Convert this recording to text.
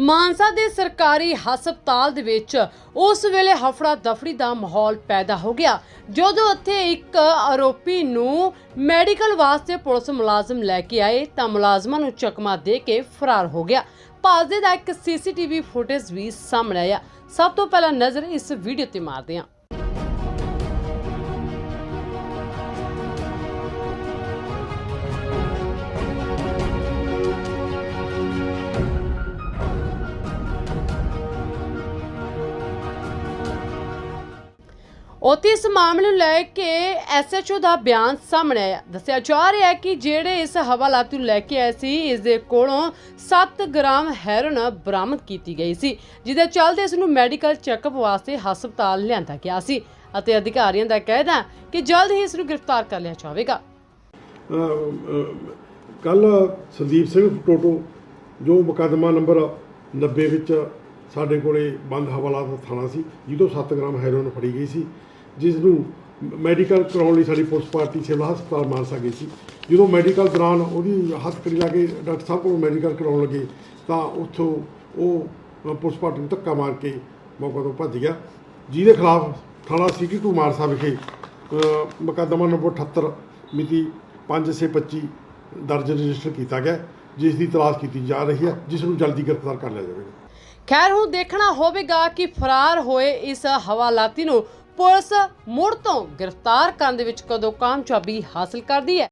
ਮਾਨਸਾ ਦੇ ਸਰਕਾਰੀ ਹਸਪਤਾਲ ਦੇ ਵਿੱਚ ਉਸ ਵੇਲੇ ਹਫੜਾ ਦਫੜੀ ਦਾ ਮਾਹੌਲ ਪੈਦਾ ਹੋ ਗਿਆ, ਜਦੋਂ ਉੱਥੇ ਇੱਕ ਆਰੋਪੀ ਨੂੰ ਮੈਡੀਕਲ ਵਾਸਤੇ ਪੁਲਿਸ ਮੁਲਾਜ਼ਮ ਲੈ ਕੇ ਆਏ ਤਾਂ ਮੁਲਾਜ਼ਮਾਂ ਨੂੰ ਚਕਮਾ ਦੇ ਕੇ ਫਰਾਰ ਹੋ ਗਿਆ। ਭਾਜਦੇ ਦਾ ਇੱਕ ਸੀਸੀਟੀਵੀ ਫੁਟੇਜ ਵੀ ਸਾਹਮਣੇ ਆਇਆ। ਸਭ ਤੋਂ ਪਹਿਲਾਂ ਨਜ਼ਰ ਇਸ ਵੀਡੀਓ ਤੇ ਮਾਰਦੇ ਹਾਂ। ਉੱਥੇ ਇਸ ਮਾਮਲੇ ਨੂੰ ਲੈ ਕੇ ਐਸਐਚਓ ਦਾ ਬਿਆਨ ਸਾਹਮਣੇ ਆਇਆ। ਦੱਸਿਆ ਜਾ ਰਿਹਾ ਹੈ ਕਿ ਜਿਹੜੇ ਇਸ ਹਵਾਲਾਤ ਨੂੰ ਲੈ ਕੇ ਆਏ ਸੀ, ਇਸ ਦੇ ਕੋਲੋਂ 7 ਗ੍ਰਾਮ ਹੈਰੋਨ ਬਰਾਮਦ ਕੀਤੀ ਗਈ ਸੀ, ਜਿਹਦੇ ਚੱਲਦੇ ਇਸ ਨੂੰ ਮੈਡੀਕਲ ਚੈੱਕਅਪ ਵਾਸਤੇ ਹਸਪਤਾਲ ਲਿਆਂਦਾ ਗਿਆ ਸੀ ਅਤੇ ਅਧਿਕਾਰੀਆਂ ਦਾ ਕਹਿਣਾ ਹੈ ਕਿ ਜਲਦ ਹੀ ਇਸ ਨੂੰ ਗ੍ਰਿਫਤਾਰ ਕਰ ਲਿਆ ਜਾਵੇਗਾ। ਕੱਲ ਸੰਦੀਪ ਸਿੰਘ ਟੋਟੋ, ਜੋ ਮੁਕੱਦਮਾ ਨੰਬਰ 90 ਵਿੱਚ ਸਾਡੇ ਕੋਲੇ ਬੰਦ ਹਵਾਲਾਤ ਥਾਣਾ ਸੀ, ਜਿਹਦੋਂ 7 ਗ੍ਰਾਮ ਹੈਰੋਇਨ ਫੜੀ ਗਈ ਸੀ ਜਿਸ ਨੂੰ ਮੈਡੀਕਲ ਕਰਾਉਣ ਲਈ ਸਾਡੀ ਪੁਲਿਸ ਪਾਰਟੀ ਸਿਵਲ ਹਸਪਤਾਲ ਮਾਨਸਾ ਗਈ ਸੀ। ਜਦੋਂ ਮੈਡੀਕਲ ਦੌਰਾਨ ਉਹਦੀ ਹੱਥਕੜੀ ਲਾ ਕੇ ਡਾਕਟਰ ਸਾਹਿਬ ਕੋਲ ਮੈਡੀਕਲ ਕਰਾਉਣ ਲੱਗੇ, ਤਾਂ ਉੱਥੋਂ ਉਹ ਪੁਲਿਸ ਪਾਰਟੀ ਨੂੰ ਧੱਕਾ ਮਾਰ ਕੇ ਮੌਕੇ ਤੋਂ ਭੱਜ ਗਿਆ। ਜਿਹਦੇ ਖਿਲਾਫ ਥਾਣਾ ਸਿਟੀ ਟੂ ਮਾਨਸਾ ਵਿਖੇ ਮੁਕੱਦਮਾ ਨੰਬਰ 78 ਮਿਤੀ 5/25 ਦਰਜ ਰਜਿਸਟਰ ਕੀਤਾ ਗਿਆ, ਜਿਸ ਦੀ ਤਲਾਸ਼ ਕੀਤੀ ਜਾ ਰਹੀ ਹੈ, ਜਿਸ ਨੂੰ ਜਲਦੀ ਗ੍ਰਿਫਤਾਰ ਕਰ ਲਿਆ ਜਾਵੇਗਾ। ਖੈਰ, ਹੁਣ ਦੇਖਣਾ ਹੋਵੇਗਾ ਕਿ ਫਰਾਰ ਹੋਏ ਇਸ ਹਵਾਲਾਤੀ ਨੂੰ ਪੁਲਿਸ ਮੁੜ ਤੋਂ ਗ੍ਰਿਫਤਾਰ ਕਰਨ ਦੇ ਵਿੱਚ ਕਦੋਂ ਕਾਮਯਾਬੀ ਹਾਸਲ ਕਰਦੀ ਹੈ?